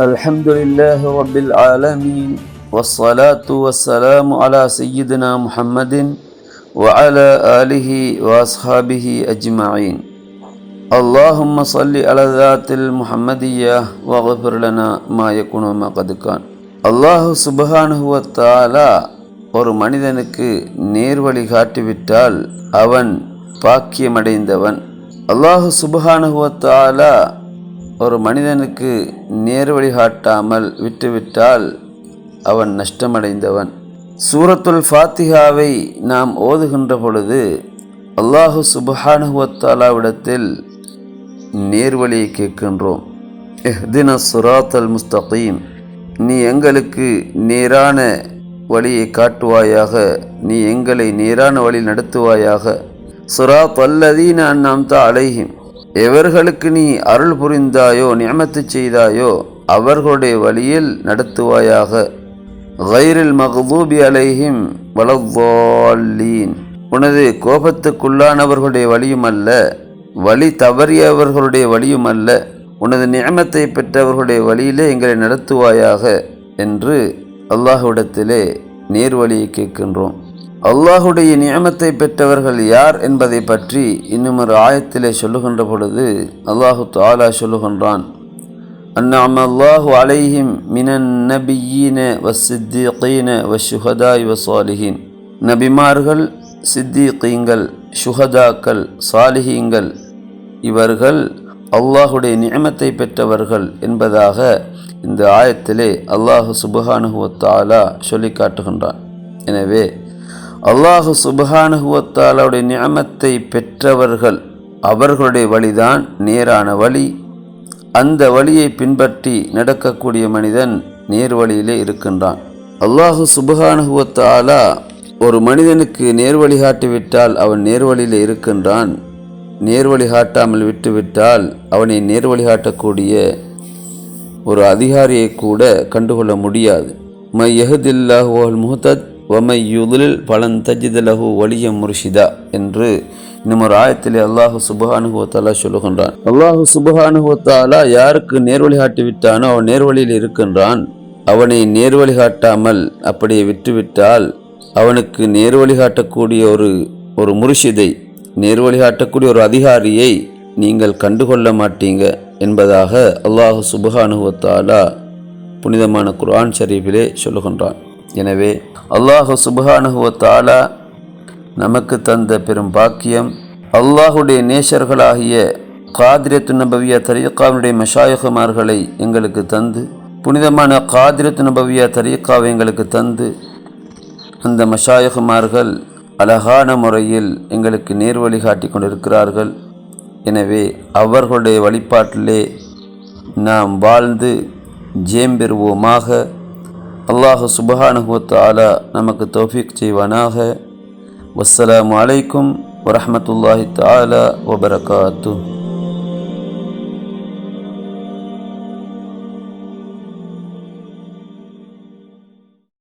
الحمد لله رب العالمين والصلاة والسلام على سيدنا محمد وعلى آله وأصحابه أجمعين اللهم صل على ذات المحمدية واغفر لنا ما يكون وما قد كان அல்லாஹு சுபஹானுஹு வ தஆலா ஒரு மனிதனுக்கு நேர்வழி காட்டிவிட்டால் அவன் பாக்கியமடைந்தவன் அல்லாஹு சுபஹானுஹு வ தஆலா ஒரு மனிதனுக்கு நேர் காட்டாமல் விட்டுவிட்டால் அவன் நஷ்டமடைந்தவன். சூரத்துல் ஃபாத்திகாவை நாம் ஓதுகின்ற பொழுது அல்லாஹு சுபஹானுஹு நேர்வழியை கேட்கின்றோம். எஹ்தின சுராத்தல் முஸ்தகீம். நீ எங்களுக்கு நேரான வழியை காட்டுவாயாக நீ எங்களை நேரான வழி நடத்துவாயாக. சுராத் அல்லதீன அண்ணாம் தா அலைஹிம். எவர்களுக்கு நீ அருள் புரிந்தாயோ நியமத்து செய்தாயோ அவர்களுடைய வழியில் நடத்துவாயாக. கைரில் மகதூபி அலைஹிம் வளவாலீன் உனது கோபத்துக்குள்ளானவர்களுடைய வழியும் அல்ல வழி தவறியவர்களுடைய வழியும் அல்ல உனது நியமத்தை பெற்றவர்களுடைய வழியிலே எங்களை நடத்துவாயாக என்று அல்லாஹ்விடத்திலே நேர்வழியை கேட்கின்றோம். அல்லாஹுடைய நியமத்தை பெற்றவர்கள் யார் என்பதை பற்றி இன்னும் ஒரு ஆயத்திலே சொல்லுகின்ற பொழுது அல்லாஹு தாலா சொல்லுகின்றான் அந்நாம அல்லாஹு அலைஹிம் மினன் நபியீன வசித்தீகீன வஷுஹதாய் வசாலிஹின் நபிமார்கள் சித்தீகீங்கள் சுஹதாக்கள் சாலிஹீங்கள் இவர்கள் அல்லாஹுடைய நியமத்தை பெற்றவர்கள் என்பதாக இந்த ஆயத்திலே அல்லாஹு சுபஹானுகுவத்தாலா சொல்லி காட்டுகின்றான். எனவே அல்லாஹு சுபஹானுகுவத்தாலாவுடைய நியமத்தை பெற்றவர்கள் அவர்களுடைய வழிதான் நேரான வழி. அந்த வழியை பின்பற்றி நடக்கக்கூடிய மனிதன் நேர் வழியிலே இருக்கின்றான். அல்லாஹு சுபஹானுகுவத்தாலா ஒரு மனிதனுக்கு நேர்வழி காட்டிவிட்டால் அவன் நேர்வழியில் இருக்கின்றான். நேர்வழி காட்டாமல் விட்டுவிட்டால் அவனை நேர்வழி காட்டக்கூடிய ஒரு அதிகாரியை கூட கண்டுகொள்ள முடியாது. மை யஹதில்லாஹு முஹதத் ஒமை யுதுலில் பலன் தஜிதலகு லஹு முர்ஷிதா என்று இன்னும் ஒரு ஆயத்திலே அல்லாஹு சுபஹானுகுவத்தாலா சொல்லுகின்றான். அல்லாஹு சுபஹானுகுவத்தாலா யாருக்கு நேர்வழி காட்டி விட்டானோ அவன் நேர்வழியில் இருக்கின்றான். அவனை நேர்வழி காட்டாமல் அப்படியே விட்டுவிட்டால் அவனுக்கு நேர்வழி காட்டக்கூடிய ஒரு ஒரு முர்ஷிதை நேர்வழி காட்டக்கூடிய ஒரு அதிகாரியை நீங்கள் கண்டுகொள்ள மாட்டீங்க என்பதாக அல்லாஹு சுபஹானுகுவத்தாலா புனிதமான குர்ஆன் ஷரீஃபிலே சொல்லுகின்றான். எனவே அல்லாஹு சுபஹானுவத்தாலா நமக்கு தந்த பெரும் பாக்கியம். அல்லாஹுடைய நேசர்களாகிய காதிரத்து நபவியா தரீக்காவினுடைய மஷாயகுமார்களை எங்களுக்கு தந்து புனிதமான காதிரத்து நபவியா தரீக்காவை எங்களுக்கு தந்து அந்த மஷாயகுமார்கள் அழகான முறையில் எங்களுக்கு நேர்வழி வழிகாட்டி கொண்டிருக்கிறார்கள். எனவே அவர்களுடைய வழிபாட்டிலே நாம் வாழ்ந்து ஜேம்பெறுவோமாக அல்லாஹு சுபஹானுஹுவத் ஆலா நமக்கு தௌஃபீக் செய்வானாக வஸ்ஸலாமு அலைக்கும் வரஹமத்துல்லாஹி தாலா வபரகாத்து